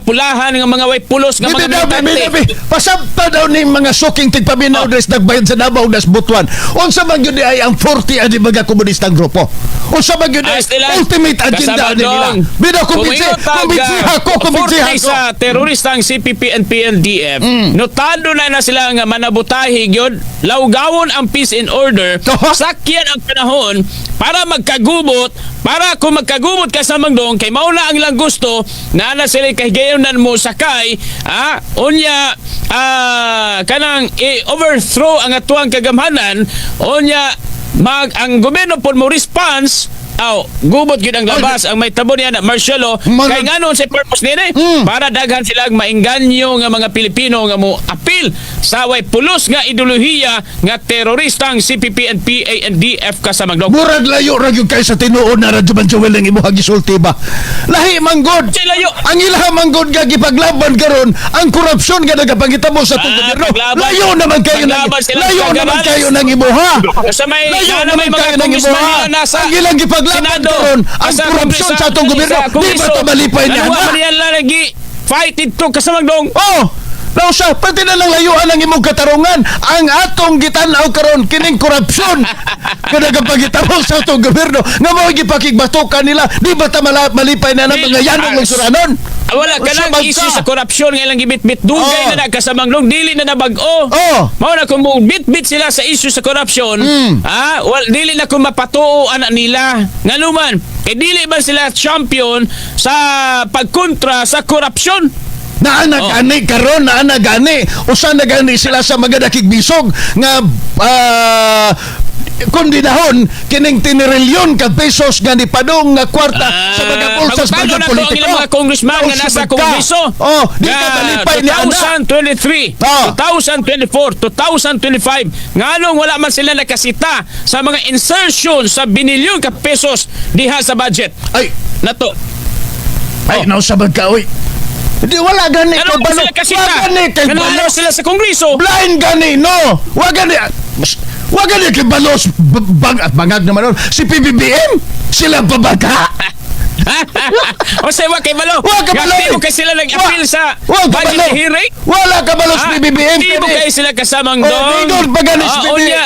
pulahan ng mga way pulos ng mga militante. Pasabta daw ni mga suking tigpaminaw Oh. des nagbayad sa Davao das Butuan. Unsa man gyud ay ang 40 ani mga komunistang grupo. Unsa man gyud Ay, ultimate agenda ni nila. Bido kumbinsi, kumbinsi ah, ako, kumbinsi 40 ako. sa teroristang CPP and PNDF. Mm. Notado na na sila nga manabutahi gyud lawgawon ang peace and order. Sakyan ang panahon para magkagubot para kung magkagubot ka sa mangdong kay mauna ang ilang gusto na na sila kahigayonan mo sakay ah unya ah kanang i-overthrow ang atuang kagamhanan unya mag ang gobyerno po mo response Aw, gubot gyud ang labas ang may tabo niya na Marcelo Mga- kay nganon sa purpose nila Mm. para daghan sila mainganyo nga mga Pilipino nga mo apil sa way pulos nga ideolohiya nga teroristang CPP and PANDF kasama dog. Murag layo ra gyud kay sa tinuod na radyo man Joel ang imuhang gisulti ba. Lahi manggod. Layo. Ang ilaha manggod nga gipaglaban karon ang korupsyon nga nagapangitabo sa itong Ah, gobyerno. Layo naman kayo nang layo naman kayo nang imuha. Sa may, Layo naman kayo nang imuha. Ang ilang gipaglaban karon ang korupsyon sa atong gobyerno. Di ba ito malipay niya? Ano man yan lagi fight ito kasamang dong. Oh, Law siya, pati na lang layuan ang imong katarungan. Ang atong gitanaw karon kining korupsyon. Kada kapagitabo sa atong gobyerno, nga mo gipakigbatukan nila, di ba ta malipay na ng mga yanong lungsuranon? Ah, wala ka lang issue sa korupsyon nga lang gibit-bit dugay Oh. na na kasamang dong dili na nabag-o. Oh. Mao na kung mo bit-bit sila sa issue sa korupsyon, Mm. ah, wal dili na kung mapatuo ana nila. Nganuman, kay dili ba sila champion sa pagkontra sa korupsyon? Na ana Oh. karon na ana gani usa na gani sila sa mga dakig bisog nga ah, kondinahon kining tinirilyon ka pesos nga nipadong nga kwarta sa mga pulsas mga ang politiko. mga congressman nga Oh, nasa kongreso. Oh, di ka Nga malipay ni ana. 2023, Oh. 2024, 2025. Nganong wala man sila nakasita sa mga insertion sa binilyon ka pesos diha sa budget. Ay, Nato. ay, nausabag ka, oy. Di wala gani Ano kay ba balo. sila kasita? Wa gani kay Ano balo. sila sa kongreso? Blind gani, no. Wa gani. Mas- Wa gani kay balos b- bang at bangag naman nun. Si PBBM, sila babaga. o sa wa kay balo. Wa ka balo. Di mo kay sila nag-appeal sa wa ka balo. hearing? Wala ka balos Ah, PBBM. Di mo kayo sila kasamang Oh, ganis Ah,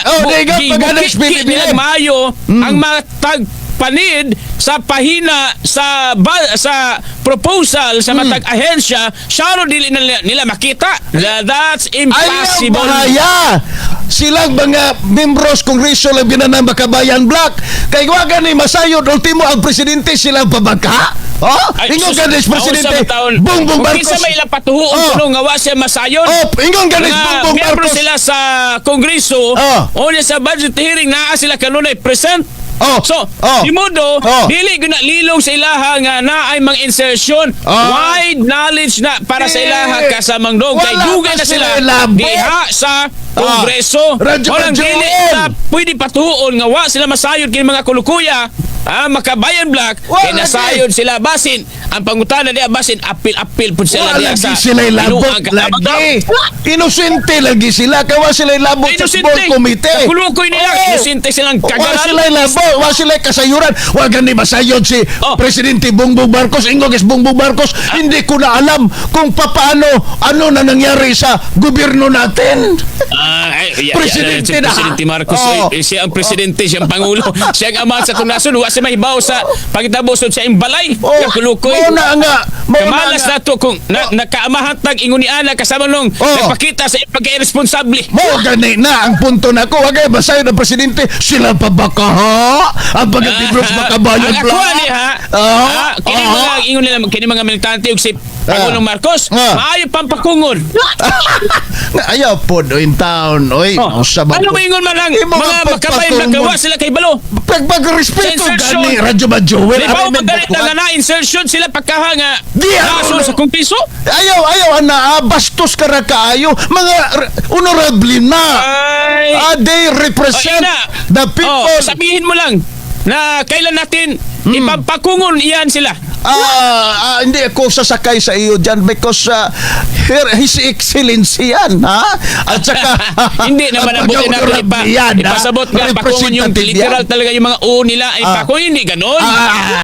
Oh, bu- digod gi- pa ganis bukit- ki- PBBM. nilang Mayo ang matag panid sa pahina sa ba, sa proposal sa matag ahensya syaro dili nila, nila makita That- that's Ayaw impossible bahaya. Silang mga membros kongreso lang binanang makabayan black. Kay wa gani masayod ultimo ang presidente silang pabagka. Oh, Ay, ingon sus- ganis presidente. Bongbong Marcos. kinsa may ilang patuhuon Oh. kuno nga wa siya masayon Oh, ingon ganis Bongbong Marcos. sila sa kongreso Oh. o niya sa budget hearing naa sila kanunay present Oh. So, Oh. di modo, Oh. dili guna lilong sa ilaha nga na ay mga insertion, Oh. wide knowledge na para sa Eh, ilaha kasamang dog. Kay pa na sila diha sa kongreso. Radyo Walang dili na pwede patuon nga wa sila masayod kini mga kulukuya. Ah, makabayan black, Wala nasayod sila basin. Ang pangutana diya basin apil-apil pud sila Wala diya sa lagi sila ilabot Binuang Katabang. lagi. Inosente lagi sila. Kaya wa sila ilabot sa Inosente. small committee. Kulukoy nila, Oo. inosente silang Wa kagaran. sila ilabot. Wa sila kasayuran. Wa gani masayod si Oh. Presidente Bongbong Marcos. Ingog is Bongbong Marcos. Hindi ko na alam kung papaano ano na nangyari sa gobyerno natin. Ah, ay, yeah, Presidente yeah, na. Presidente Marcos. Oh. eh, siya ang presidente, siya ang pangulo. siya ang ama sa tunason. Wa siya mahibaw sa pagtabos sa imbalay. Oh, Oh, kulukoy. mao na nga. Na Kamalas na to kung na, nakaamahatag ingon ni Ana kasama nung Oh. nagpakita sa pagka-irresponsable. Mo gani na ang punto na ko. Wagay basayo ng presidente. Sila pa ba ka ha? Ang pagkatibros makabayan Ang ako ni ha. Ah, kini ah. mga ingon nila kini mga militante ug si Pangulong Marcos, Ah. maayo pang pakungon. Ayaw po in town. Oy, Oh. sa Ano ba ingon man lang Yung mga mga makabayan pagpatungon. nagawa sila kay Balo. Pagpagrespeto Insertion. gani Radyo Majoel. Di ba ang magalit na na insertion sila pagkaha nga Di, kaso sa kung piso? Ayaw, ayaw, ana, ah, bastos ka ra kaayo. Mga r- honorable na. Ay. Ah, they represent Oh, ina. the people. Oh, sabihin mo lang na kailan natin Hmm. ipapakungon iyan sila. Ah, ah, hindi ako sasakay sa iyo dyan because uh, here, His Excellency yan, ha? At saka, Hindi naman ang buti na ipa, yan, ipasabot nga pakungon yung literal talaga yung mga O nila ay Ah. pakungon, hindi ganon. Ah,